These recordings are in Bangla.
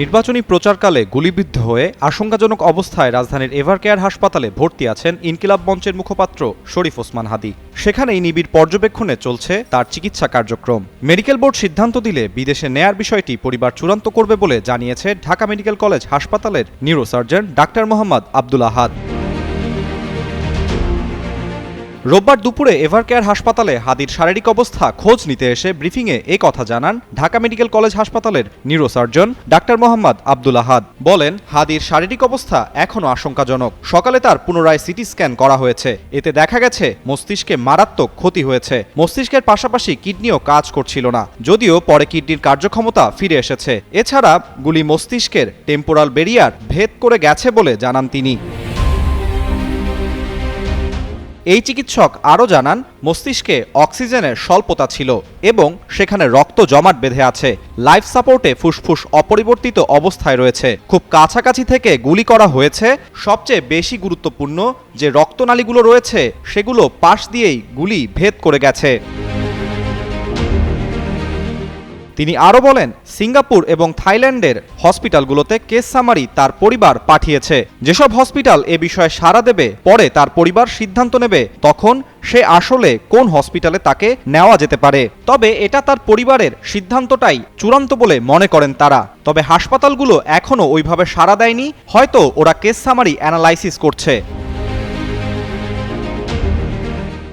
নির্বাচনী প্রচারকালে গুলিবিদ্ধ হয়ে আশঙ্কাজনক অবস্থায় রাজধানীর এভারকেয়ার হাসপাতালে ভর্তি আছেন ইনকিলাব মঞ্চের মুখপাত্র শরীফ ওসমান হাদি। সেখানেই নিবিড় পর্যবেক্ষণে চলছে তার চিকিৎসা কার্যক্রম। মেডিকেল বোর্ড সিদ্ধান্ত দিলে বিদেশে নেয়ার বিষয়টি পরিবার চূড়ান্ত করবে বলে জানিয়েছে ঢাকা মেডিকেল কলেজ হাসপাতালের নিউরোসার্জন ডাক্তার মোহাম্মদ আব্দুল আহাদ। রোববার দুপুরে এভারকেয়ার হাসপাতালে হাদির শারীরিক অবস্থা খোঁজ নিতে এসে ব্রিফিংয়ে এ কথা জানান ঢাকা মেডিকেল কলেজ হাসপাতালের নিউরোসার্জন ডাক্তার মোহাম্মদ আব্দুল আহাদ। বলেন, হাদির শারীরিক অবস্থা এখনও আশঙ্কাজনক। সকালে তার পুনরায় সিটি স্ক্যান করা হয়েছে। এতে দেখা গেছে, মস্তিষ্কে মারাত্মক ক্ষতি হয়েছে। মস্তিষ্কের পাশাপাশি কিডনিও কাজ করছিল না। যদিও পরে কিডনির কার্যক্ষমতা ফিরে এসেছে। এছাড়া গুলি মস্তিষ্কের টেম্পোরাল বেরিয়ার ভেদ করে গেছে বলে জানান তিনি। এই চিকিৎসক আরও জানান, মস্তিষ্কে অক্সিজেনের স্বল্পতা ছিল এবং সেখানে রক্ত জমাট বেঁধে আছে। লাইফ সাপোর্টে ফুসফুস অপরিবর্তিত অবস্থায় রয়েছে। খুব কাছাকাছি থেকে গুলি করা হয়েছে। সবচেয়ে বেশি গুরুত্বপূর্ণ যে রক্তনালীগুলো রয়েছে, সেগুলো পাশ দিয়েই গুলি ভেদ করে গেছে। তিনি আরও বলেন, সিঙ্গাপুর এবং থাইল্যান্ডের হসপিটালগুলোতে কেস সামারি তার পরিবার পাঠিয়েছে। যেসব হসপিটাল এ বিষয়ে সাড়া দেবে, পরে তার পরিবার সিদ্ধান্ত নেবে তখন সে আসলে কোন হসপিটালে তাকে নেওয়া যেতে পারে। তবে এটা তার পরিবারের সিদ্ধান্তটাই চূড়ান্ত বলে মনে করেন তারা। তবে হাসপাতালগুলো এখনও ওইভাবে সাড়া দেয়নি, হয়তো ওরা কেস সামারি অ্যানালাইসিস করছে।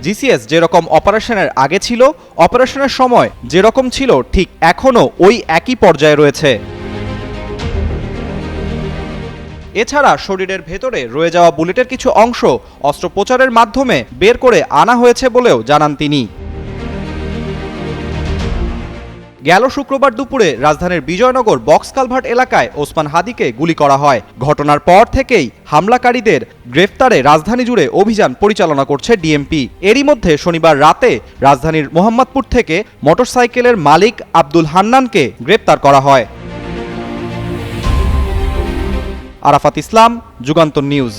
জিসিএস যেরকম অপারেশনের আগে ছিল, অপারেশনের সময় যেরকম ছিল, ঠিক এখনও ওই একই পর্যায়ে রয়েছে। এছাড়া শরীরের ভেতরে রয়ে যাওয়া বুলেটের কিছু অংশ অস্ত্রোপচারের মাধ্যমে বের করে আনা হয়েছে বলেও জানান তিনি। গেল শুক্রবার দুপুরে রাজধানীর বিজয়নগর বক্স কালভার্ট এলাকায় ওসমান হাদিকে গুলি করা হয়। ঘটনার পর থেকেই হামলাকারীদের গ্রেফতারে রাজধানী জুড়ে অভিযান পরিচালনা করছে ডিএমপি। এরই মধ্যে শনিবার রাতে রাজধানীর মোহাম্মদপুর থেকে মোটরসাইকেলের মালিক আব্দুল হান্নানকে গ্রেপ্তার করা হয়। আরাফাত ইসলাম, যুগান্তর নিউজ।